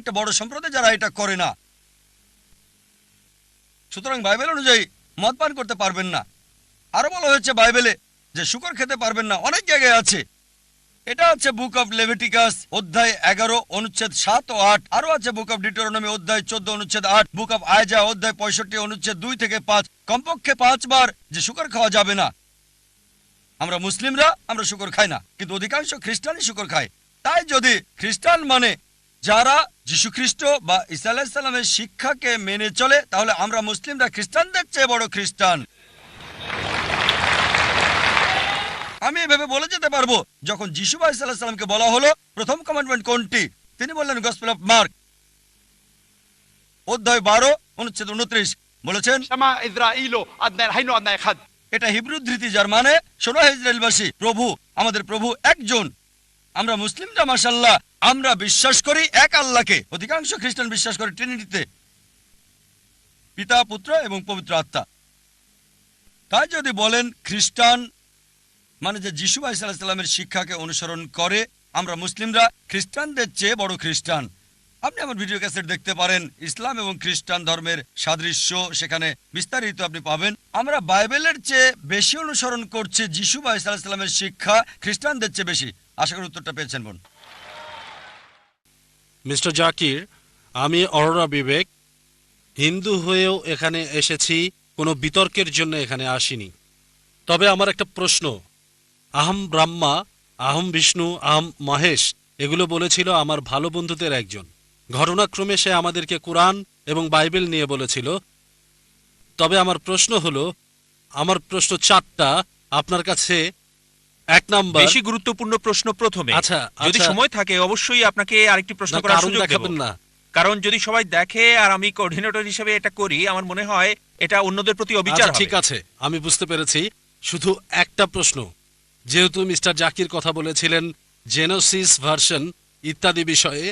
একটা বড় সম্প্রদায় যারা এটা করে না। সুতরাং বাইবেল অনুযায়ী মদ পান করতে পারবেন না। আরও বলা হয়েছে বাইবেলে যে শুকর খেতে পারবেন না। অনেক জায়গায় আছে। এটা আছে বুক অফ লেভিটিকাস, অধ্যায় এগারো, অনুচ্ছেদ সাত ও আট। আরও আছে বুক অফ ডিটোরনমি অধ্যায় চোদ্দ, অনুচ্ছেদ আট। বুক অফ আয়জা অধ্যায় পঁয়ষট্টি, অনুচ্ছেদ দুই থেকে পাঁচ। কমপক্ষে পাঁচবার যে শুকর খাওয়া যাবে না। আমরা মুসলিমরা আমরা শুকর খাই না, কিন্তু অধিকাংশ খ্রিস্টানই শুকর খায়। তাই যদি খ্রিস্টান মানে যারা যীশুখ্রিস্ট বা ইসা আলাহিসাল্লামের শিক্ষাকে মেনে চলে তাহলে আমরা মুসলিমরা খ্রিস্টানদের চেয়ে বড় খ্রিস্টান। আমি এভাবে বলে যেতে পারব যখন যিশু বা ইসাল্লাহামকে বলা হলো প্রথম কমান্ডমেন্ট কোনটি? তিনি বললেন গসপেল অফ মার্ক অধ্যায় বারো অনুচ্ছেদ উনত্রিশ। বলেছেন এটা হিব্রু ধৃতি যার মানে সোনা ইসরায়েলবাসী প্রভু আমাদের প্রভু একজন। আমরা মুসলিমরা মাসাল্লাহ আমরা বিশ্বাস করি এক আল্লাহকে। অধিকাংশ খ্রিস্টান বিশ্বাস করে ট্রিনিটিতে। পিতা, পুত্র এবং পবিত্র আত্মা। তাই যদি বলেন খ্রিস্টান মানে যে যিশু আলাইসাল্লামের শিক্ষাকে অনুসরণ করে, আমরা মুসলিমরা খ্রিস্টানদের চেয়ে বড় খ্রিস্টান। আপনি আমার ভিডিও ক্যাসেট দেখতে পারেন, ইসলাম এবং খ্রিস্টান ধর্মের সাদৃশ্য সেখানে বিস্তারিত আপনি পাবেন। আমরা বাইবেলের চেয়ে বেশি অনুসরণ করছি, যিশু আলাইসাল্লামের শিক্ষা খ্রিস্টানদের চেয়ে বেশি। আশা করি উত্তরটা পেয়েছেন বোন। মিস্টার জাকির, আমি অরোরা বিবেক, হিন্দু হয়েও এখানে এসেছি, কোনো বিতর্কের জন্য এখানে আসিনি। তবে আমার একটা প্রশ্ন, আহম ব্রাহ্মা, আহম বিষ্ণু, আহম মহেশ, এগুলো বলেছিল আমার ভালো বন্ধুদের একজন। ঘটনাক্রমে সে আমাদেরকে কোরআন এবং বাইবেল নিয়ে বলেছিল। তবে আমার প্রশ্ন হলো, আমার প্রশ্ন চারটা, আপনার কাছে এক নাম্বার। বেশি গুরুত্বপূর্ণ প্রশ্ন প্রথমে। আচ্ছা, যদি আচ্ছা। সময় থাকে অবশ্যই আপনাকে আরেকটি প্রশ্ন করার সুযোগ দেব। না। কারণ যদি সবাই দেখে আর আমি কোঅর্ডিনেটর হিসেবে এটা করি আমার মনে হয় এটা অন্যদের প্রতি অবিচার আচ্ছা, ঠিক আছে আমি বুঝতে পেরেছি। শুধু একটা প্রশ্ন যেহেতু মিস্টার জাকির কথা বলেছিলেন জেনোসিস ভার্সন ইত্যাদি বিষয়ে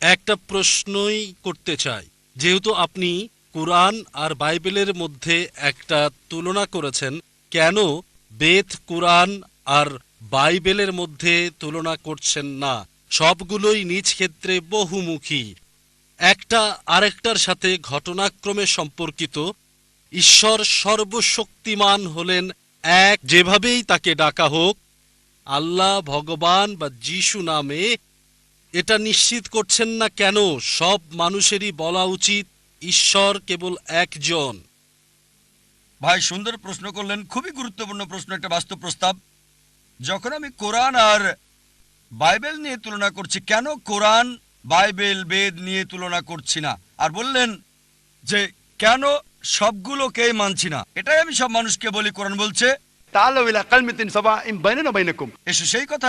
একটা প্রশ্নই করতে চাই। যেহেতু আপনি কোরআন আর বাইবেলের মধ্যে একটা তুলনা করেছেন কেন বেদ কোরআন আর বাইবেলের মধ্যে তুলনা করছেন না। সবগুলোই নিজ ক্ষেত্রে বহুমুখী। একটা আরেকটার সাথে ঘটনাক্রমে সম্পর্কিত। ঈশ্বর সর্বশক্তিমান হলেন এক, যেভাবেই তাকে ডাকা হোক। আল্লাহ, ভগবান বা যিশু নামে এটা নিশ্চিত করছেন না কেন? সব মানুষেরই বলা উচিত, ঈশ্বর কেবল একজন। ভাই, সুন্দর প্রশ্ন করলেন। খুবই গুরুত্বপূর্ণ প্রশ্ন, একটা বাস্তব প্রস্তাব। যখন আমি কোরআন আর বাইবেল নিয়ে তুলনা করছি কেন কোরআন বাইবেল বেদ নিয়ে তুলনা করছি না? আর বললেন যে কেন সবগুলোকে মানছি না? এটাই আমি সব মানুষকে বলি কোরআন বলছে এসো সেই কথা